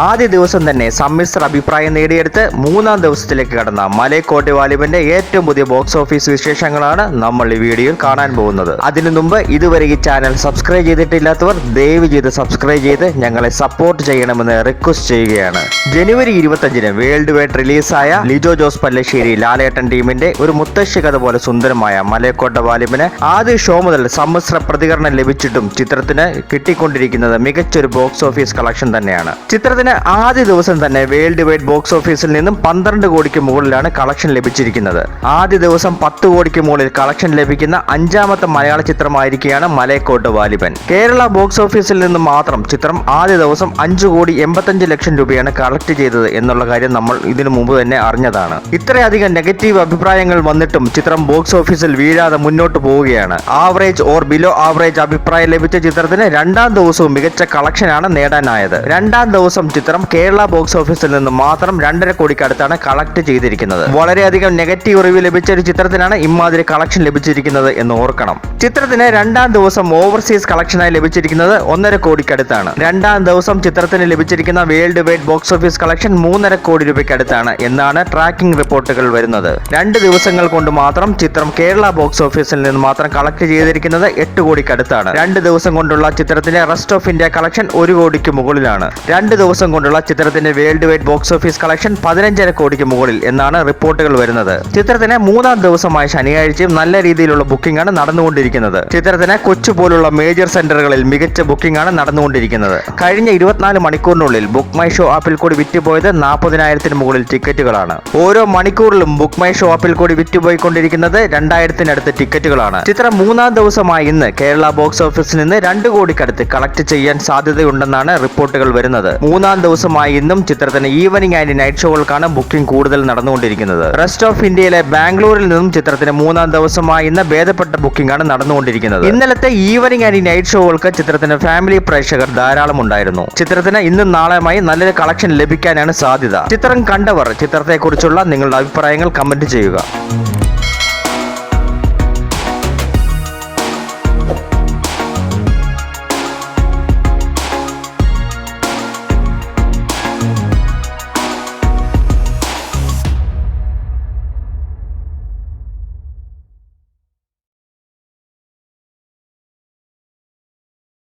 ആദ്യ ദിവസം തന്നെ സമ്മിശ്ര അഭിപ്രായം നേടിയെടുത്ത് മൂന്നാം ദിവസത്തിലേക്ക് കടന്ന മലയക്കോട്ടെ വാലിബന്റെ ഏറ്റവും പുതിയ ബോക്സ് ഓഫീസ് വിശേഷങ്ങളാണ് നമ്മൾ ഈ വീഡിയോയിൽ കാണാൻ പോകുന്നത്. അതിനു മുമ്പ് ഇതുവരെ ഈ ചാനൽ സബ്സ്ക്രൈബ് ചെയ്തിട്ടില്ലാത്തവർ ദയവ് ചെയ്ത് സബ്സ്ക്രൈബ് ചെയ്ത് ഞങ്ങളെ സപ്പോർട്ട് ചെയ്യണമെന്ന് റിക്വസ്റ്റ് ചെയ്യുകയാണ്. ജനുവരി ഇരുപത്തഞ്ചിന് വേൾഡ് വൈഡ് റിലീസായ ലിജോ ജോസ് പല്ലശ്ശേരി ലാലേട്ടൻ ടീമിന്റെ ഒരു മുത്തശ്ശി കഥ പോലെ സുന്ദരമായ മലയക്കോട്ട വാലിബിന് ആദ്യ ഷോ മുതൽ സമ്മിശ്ര പ്രതികരണം ലഭിച്ചിട്ടും ചിത്രത്തിന് കിട്ടിക്കൊണ്ടിരിക്കുന്നത് മികച്ചൊരു ബോക്സ് ഓഫീസ് കളക്ഷൻ തന്നെയാണ്. ചിത്രത്തിന് ആദ്യ ദിവസം തന്നെ വേൾഡ് വൈഡ് ബോക്സ് ഓഫീസിൽ നിന്നും പന്ത്രണ്ട് കോടിക്ക് മുകളിലാണ് കളക്ഷൻ ലഭിച്ചിരിക്കുന്നത്. ആദ്യ ദിവസം പത്ത് കോടിക്ക് മുകളിൽ കളക്ഷൻ ലഭിക്കുന്ന അഞ്ചാമത്തെ മലയാള ചിത്രമായിരിക്കുകയാണ് മലയക്കോട്ട് വാലിബൻ. കേരള ബോക്സ് ഓഫീസിൽ നിന്ന് മാത്രം ചിത്രം ആദ്യ ദിവസം അഞ്ചു കോടി എൺപത്തഞ്ച് ലക്ഷം രൂപയാണ് കളക്ട് ചെയ്തത് എന്നുള്ള കാര്യം നമ്മൾ ഇതിനു മുമ്പ് തന്നെ അറിഞ്ഞതാണ്. ഇത്രയധികം നെഗറ്റീവ് അഭിപ്രായങ്ങൾ വന്നിട്ടും ചിത്രം ബോക്സ് ഓഫീസിൽ വീഴാതെ മുന്നോട്ട് പോവുകയാണ്. ആവറേജ് ഓർ ബിലോ ആവറേജ് അഭിപ്രായം ലഭിച്ച ചിത്രത്തിന് രണ്ടാം ദിവസവും മികച്ച കളക്ഷനാണ് നേടാനായത്. രണ്ടാം ദിവസം ചിത്രം കേരള ബോക്സ് ഓഫീസിൽ നിന്ന് മാത്രം രണ്ടര കോടിക്കടുത്താണ് കളക്ട് ചെയ്തിരിക്കുന്നത്. വളരെയധികം നെഗറ്റീവ് റിവ്യൂ ലഭിച്ച ഒരു ചിത്രത്തിനാണ് ഇമാതിരി കളക്ഷൻ ലഭിച്ചിരിക്കുന്നത് എന്ന് ഓർക്കണം. ചിത്രത്തിന് രണ്ടാം ദിവസം ഓവർസീസ് കളക്ഷനായി ലഭിച്ചിരിക്കുന്നത് ഒന്നര കോടിക്കടുത്താണ്. രണ്ടാം ദിവസം ചിത്രത്തിന് ലഭിച്ചിരിക്കുന്ന world wide box office collection മൂന്നര കോടി രൂപയ്ക്കടുത്താണ് എന്നാണ് ട്രാക്കിംഗ് റിപ്പോർട്ടുകൾ വരുന്നത്. രണ്ട് ദിവസങ്ങൾ കൊണ്ട് മാത്രം ചിത്രം കേരള ബോക്സ് ഓഫീസിൽ നിന്ന് മാത്രം കളക്ട് ചെയ്തിരിക്കുന്നത് എട്ട് കോടിക്കടുത്താണ്. രണ്ട് ദിവസം കൊണ്ടുള്ള ചിത്രത്തിന്റെ റെസ്റ്റ് ഓഫ് ഇന്ത്യ കളക്ഷൻ ഒരു കോടിക്ക് മുകളിലാണ്. രണ്ട് ദിവസം കൊണ്ടുള്ള ചിത്രത്തിന്റെ world wide box office collection പതിനഞ്ചര കോടിക്ക് മുകളിൽ എന്നാണ് റിപ്പോർട്ടുകൾ വരുന്നത്. ചിത്രത്തിന് മൂന്നാം ദിവസമായ ശനിയാഴ്ചയും നല്ല രീതിയിലുള്ള ബുക്കിംഗ് ആണ് നടന്നുകൊണ്ടിരിക്കുന്നത്. ചിത്രത്തിന് കൊച്ചു പോലുള്ള മേജർ സെന്ററുകളിൽ മികച്ച ബുക്കിംഗ് ആണ് നടന്നുകൊണ്ടിരിക്കുന്നത്. കഴിഞ്ഞ ഇരുപത്തിനാല് മണിക്കൂറിനുള്ളിൽ ബുക്ക് മൈ ഷോ ആപ്പിൽ കൂടി വിറ്റുപോയത് നാൽപ്പതിനായിരത്തിന് മുകളിൽ ടിക്കറ്റുകളാണ്. ഓരോ മണിക്കൂറിലും ബുക്ക് മൈ ഷോ ആപ്പിൽ കൂടി വിറ്റുപോയിക്കൊണ്ടിരിക്കുന്നത് രണ്ടായിരത്തിനടുത്ത് ടിക്കറ്റുകളാണ്. ചിത്രം മൂന്നാം ദിവസമായ ഇന്ന് കേരള ബോക്സ് ഓഫീസിൽ നിന്ന് രണ്ട് കോടിക്കടുത്ത് കളക്ട് ചെയ്യാൻ സാധ്യതയുണ്ടെന്നാണ് റിപ്പോർട്ടുകൾ വരുന്നത്. മൂന്നാം ദിവസമായി ഇന്നും ചിത്രത്തിന് ഈവനിങ് ആൻഡ് നൈറ്റ് ഷോകൾക്കാണ് ബുക്കിംഗ് കൂടുതൽ നടന്നുകൊണ്ടിരിക്കുന്നത്. റെസ്റ്റ് ഓഫ് ഇന്ത്യയിലെ ബാംഗ്ലൂരിൽ നിന്നും ചിത്രത്തിന് മൂന്നാം ദിവസമായി ഇന്ന് ഭേദപ്പെട്ട ബുക്കിംഗ് ആണ് നടന്നുകൊണ്ടിരിക്കുന്നത്. ഇന്നലത്തെ ഈവനിങ് ആൻഡ് നൈറ്റ് ഷോകൾക്ക് ചിത്രത്തിന് ഫാമിലി പ്രേക്ഷകർ ധാരാളം ഉണ്ടായിരുന്നു. ചിത്രത്തിന് ഇന്നും നാളെയുമായി നല്ലൊരു കളക്ഷൻ ലഭിക്കാനാണ് സാധ്യത. ചിത്രം കണ്ടവർ ചിത്രത്തെക്കുറിച്ചുള്ള നിങ്ങളുടെ അഭിപ്രായങ്ങൾ കമന്റ് ചെയ്യുക.